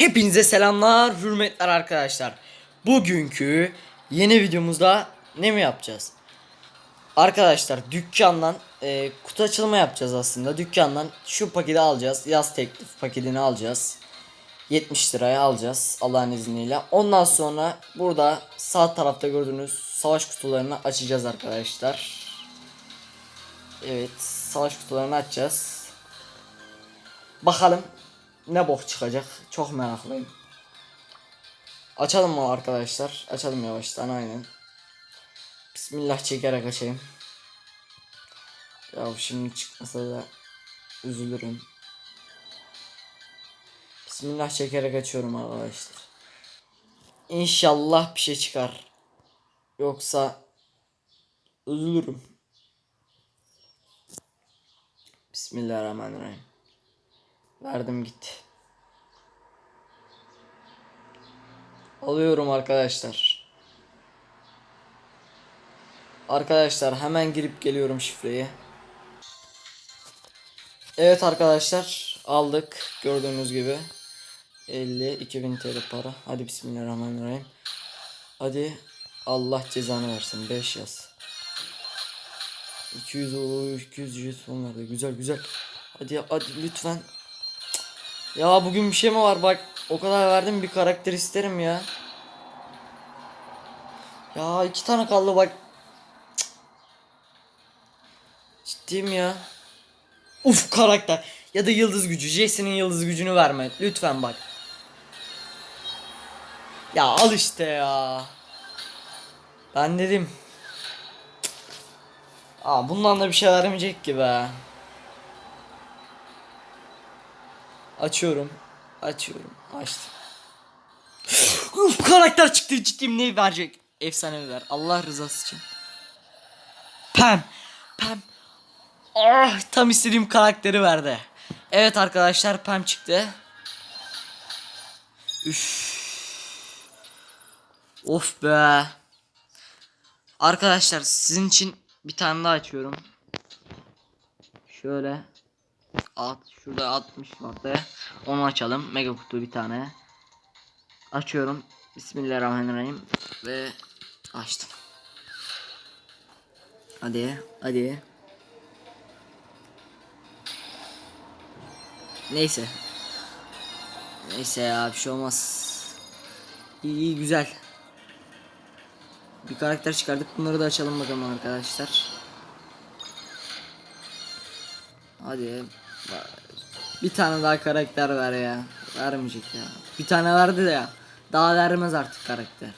Hepinize selamlar, hürmetler arkadaşlar. Bugünkü yeni videomuzda ne mi yapacağız? Arkadaşlar dükkandan e, kutu açılımı yapacağız aslında. Dükkandan şu paketi alacağız. Yaz teklif paketini alacağız. 70 liraya alacağız Allah'ın izniyle. Ondan sonra burada sağ tarafta gördüğünüz savaş kutularını açacağız arkadaşlar. Evet, savaş kutularını açacağız. Bakalım ne bok çıkacak. Çok meraklıyım. Açalım mı arkadaşlar? Açalım yavaştan aynen. Bismillah çekerek açayım. Ya şimdi çıkmasa da üzülürüm. Bismillah çekerek açıyorum arkadaşlar. İnşallah bir şey çıkar. Yoksa üzülürüm. Bismillahirrahmanirrahim. Verdim gitti. Alıyorum arkadaşlar. Arkadaşlar hemen girip geliyorum şifreyi. Evet arkadaşlar aldık gördüğünüz gibi. 50 2000 TL para. Hadi bismillahirrahmanirrahim. Hadi Allah cezanı versin 5 yaz. 200 o 200 jeton verdi. Güzel güzel. Hadi hadi lütfen. Ya bugün bir şey mi var bak. O kadar verdim bir karakter isterim ya. Ya iki tane kaldı bak. Cık. Ciddiyim ya. Uf karakter. Ya da yıldız gücü. Jesse'nin yıldız gücünü verme. Lütfen bak. Ya al işte ya. Ben dedim. Aa bundan da bir şey vermeyecek ki be. Açıyorum. Açıyorum. Açtım. Uf karakter çıktı ciddiyim ne verecek? Efsane ver. Allah rızası için. Pem. Pem. Ah tam istediğim karakteri verdi. Evet arkadaşlar Pem çıktı. Üf. Of be. Arkadaşlar sizin için bir tane daha açıyorum. Şöyle. At şurada 60 vardı. Onu açalım. Mega kutu bir tane. Açıyorum. Bismillahirrahmanirrahim ve açtım. Hadi, hadi. Neyse. Neyse ya bir şey olmaz. İyi, iyi güzel. Bir karakter çıkardık. Bunları da açalım bakalım arkadaşlar. Hadi. Bir tane daha karakter ver ya. Vermeyecek ya. Bir tane verdi de ya. Daha vermez artık karakter.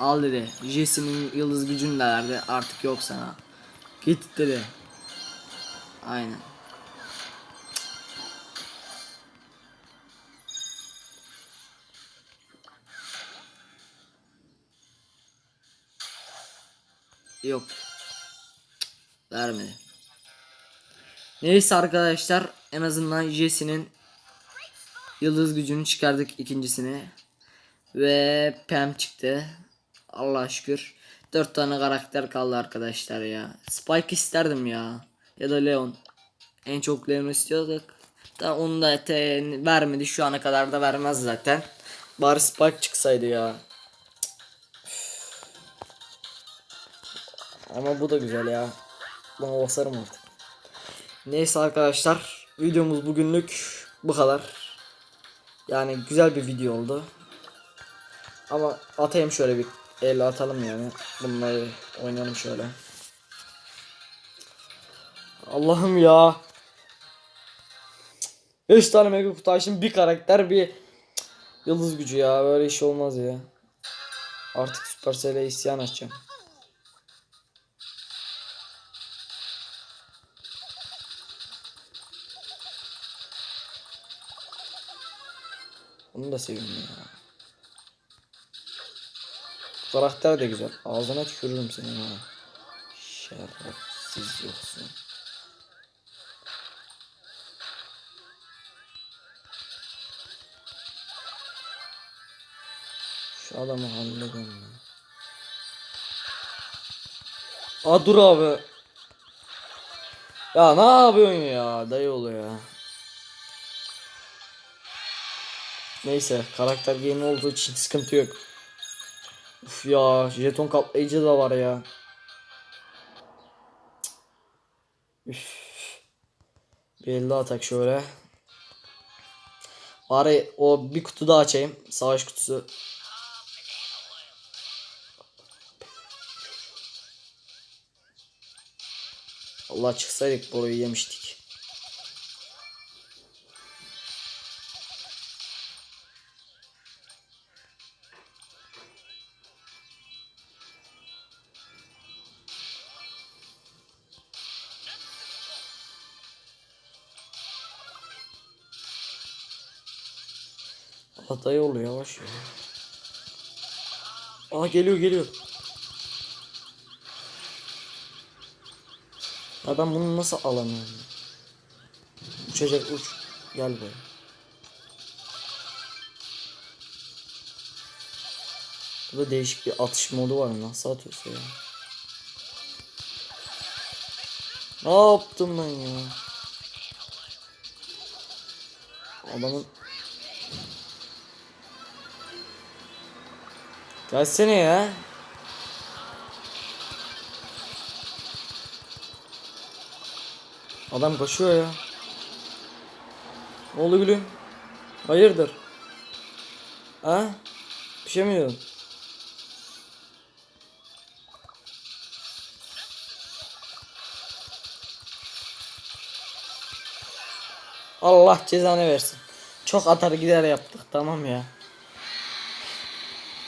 Al dedi. Jesse'nin yıldız gücünü de verdi. Artık yok sana. Git dedi. Aynen. Yok. Vermedi. Neyse arkadaşlar en azından Jesse'nin yıldız gücünü çıkardık ikincisini. Ve Pam çıktı. Allah şükür. Dört tane karakter kaldı arkadaşlar ya. Spike isterdim ya. Ya da Leon. En çok Leon istiyorduk. Da onu da vermedi. Şu ana kadar da vermez zaten. Bari Spike çıksaydı ya. Ama bu da güzel ya. Buna basarım artık. Neyse arkadaşlar videomuz bugünlük bu kadar. Yani güzel bir video oldu. Ama atayım şöyle bir el atalım yani. Bunları oynayalım şöyle. Allah'ım ya. 5 tane mega kutu açtım bir karakter bir yıldız gücü ya böyle iş olmaz ya. Artık Supercell'e isyan açacağım. Onu da seviyorum ya. Karakter de güzel. Ağzına tükürürüm seni ha. Şerefsiz yoksun. Şu adamı halledelim ya. Aa dur abi. Ya ne yapıyorsun ya dayı oluyor ya. Neyse karakter yeni olduğu için sıkıntı yok. Uf ya jeton kaplayıcı da var ya. Üf. Bir elde atak şöyle. Bari o bir kutu daha açayım. Savaş kutusu. Allah çıksaydık burayı yemiştik. Dayı oluyor yavaş ya. Aa geliyor geliyor. Ya ben bunu nasıl alamıyorum? Uçacak uç. Gel buraya. Burada değişik bir atış modu var. Nasıl atıyorsa ya? Ne yaptım ben ya? Adamın Gelsene ya. Adam koşuyor ya. Oldu gülüm? Hayırdır? Ha? Bir şey mi diyordun? Allah cezanı versin. Çok atar gider yaptık tamam ya.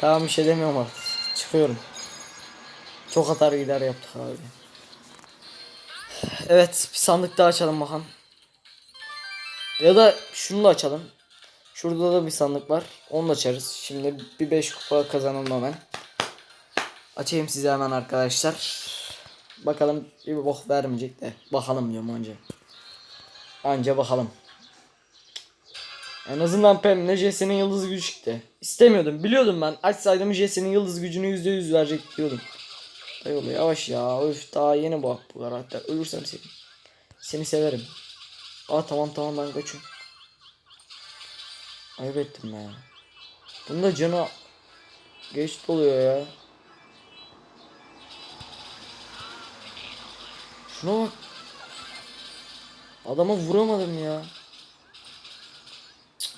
Tamam bir şey demiyorum artık. Çıkıyorum. Çok atar gider yaptık abi. Evet bir sandık daha açalım bakalım. Ya da şunu da açalım. Şurada da bir sandık var. Onu da açarız. Şimdi bir 5 kupa kazanalım hemen. Açayım size hemen arkadaşlar. Bakalım bir bok vermeyecek de. Bakalım diyorum önce. Anca bakalım. En azından Pem ne Jesse'nin yıldız gücü çıktı. İstemiyordum. Biliyordum ben. Açsaydım Jesse'nin yıldız gücünü %100 verecek diyordum. Dayıoğlu yavaş ya. Öf daha yeni bak bu karakter. Ölürsem seni. Seni severim. Aa tamam tamam ben kaçıyorum. Ayıp ettim ben ya. Bunda canı geç doluyor ya. Şuna bak. Adama vuramadım ya. Cık.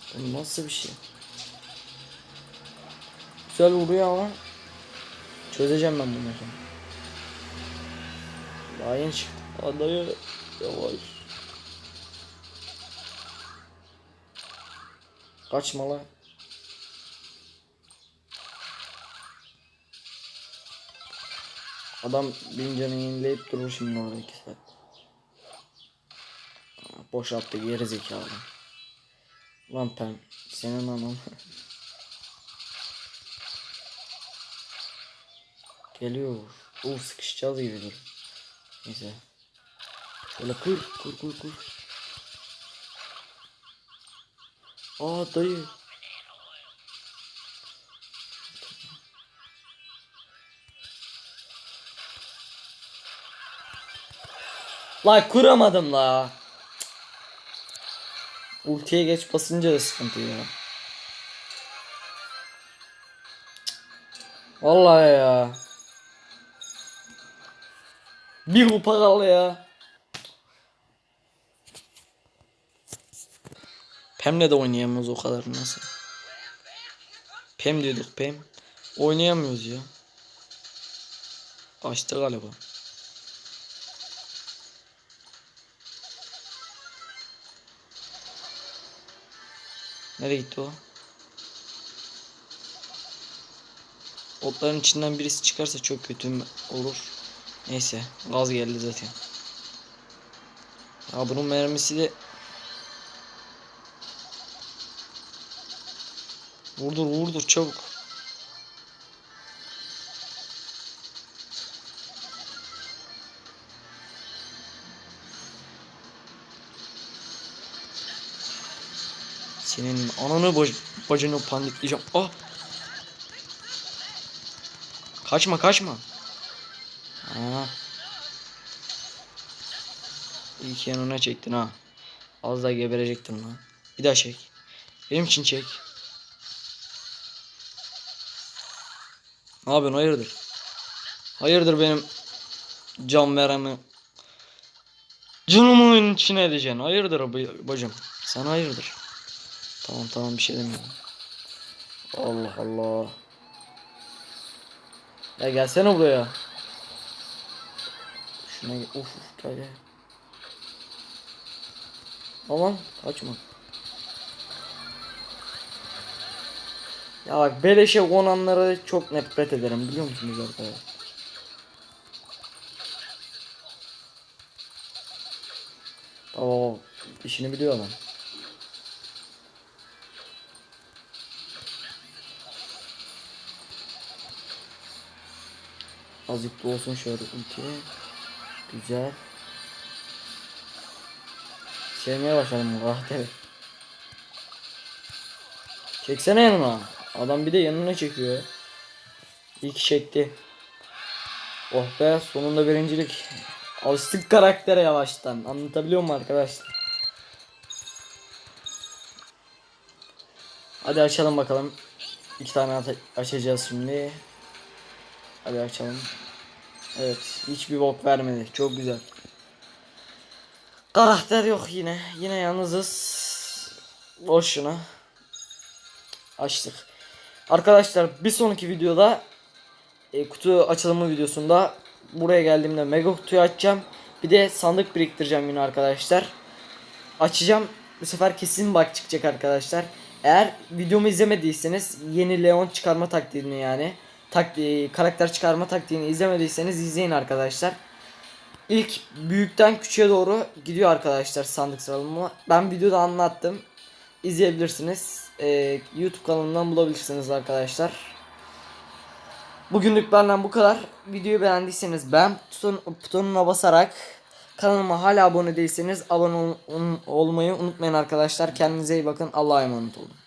Bu nasıl bir şey? Güzel vuruyor ama çözeceğim ben bunları. Daha yeni çıktı. Adaya yavaş. Kaçma lan. Adam bin canı yenileyip durur şimdi orada iki saat. Aa, Boşalttı geri zekalı. Lan Pem senin anan. Geliyor. Oo sıkışacağız gibi dur. Neyse. Şöyle kır kır kır kır. Aa dayı. La kuramadım la. Ultiye geç basınca da sıkıntı ya. Vallahi ya. Bir kupa kaldı ya. Pem'le de oynayamıyoruz o kadar nasıl? Pem diyorduk Pem. Oynayamıyoruz ya. Açtı galiba. Nereye gitti o? Otların içinden birisi çıkarsa çok kötü olur. Neyse gaz geldi zaten. Ya bunun mermisi de Vurdur vurdur çabuk. Senin ananı bac bacını pandikleyeceğim. Ah! Kaçma kaçma. Aa. İyi ki yanına çektin ha. Az da geberecektin lan. Bir daha çek. Benim için çek. Ne yapıyorsun hayırdır? Hayırdır benim can veremi Canımın içine edeceksin. Hayırdır ba- bacım? Sana hayırdır? Tamam tamam bir şey demiyorum. Allah Allah. Ya gelsene buraya. Şuna gel. Uf uf gel gel. Aman kaçma. Ya bak beleşe konanları çok nefret ederim biliyor musunuz arkadaşlar? Oo, işini biliyor adam. Azıcık da olsun şöyle ulti. Güzel. Sevmeye başladım bu karakteri. Çeksene yanıma. Adam bir de yanına çekiyor. İyi ki çekti. Oh be sonunda birincilik. Alıştık karaktere yavaştan. Anlatabiliyor muyum arkadaşlar? Hadi açalım bakalım. İki tane açacağız şimdi. Hadi açalım. Evet. Hiçbir bok vermedi. Çok güzel. Karakter yok yine. Yine yalnızız. Boşuna. Açtık. Arkadaşlar bir sonraki videoda e, kutu açılımı videosunda buraya geldiğimde mega kutuyu açacağım. Bir de sandık biriktireceğim yine arkadaşlar. Açacağım. Bu sefer kesin bak çıkacak arkadaşlar. Eğer videomu izlemediyseniz yeni Leon çıkarma taktiğini yani taktiği, karakter çıkarma taktiğini izlemediyseniz izleyin arkadaşlar. İlk büyükten küçüğe doğru gidiyor arkadaşlar sandık sıralama. Ben videoda anlattım. İzleyebilirsiniz. Ee, YouTube kanalından bulabilirsiniz arkadaşlar. Bugünlük benden bu kadar. Videoyu beğendiyseniz ben buton, butonuna basarak kanalıma hala abone değilseniz abone ol- olmayı unutmayın arkadaşlar. Kendinize iyi bakın. Allah'a emanet olun.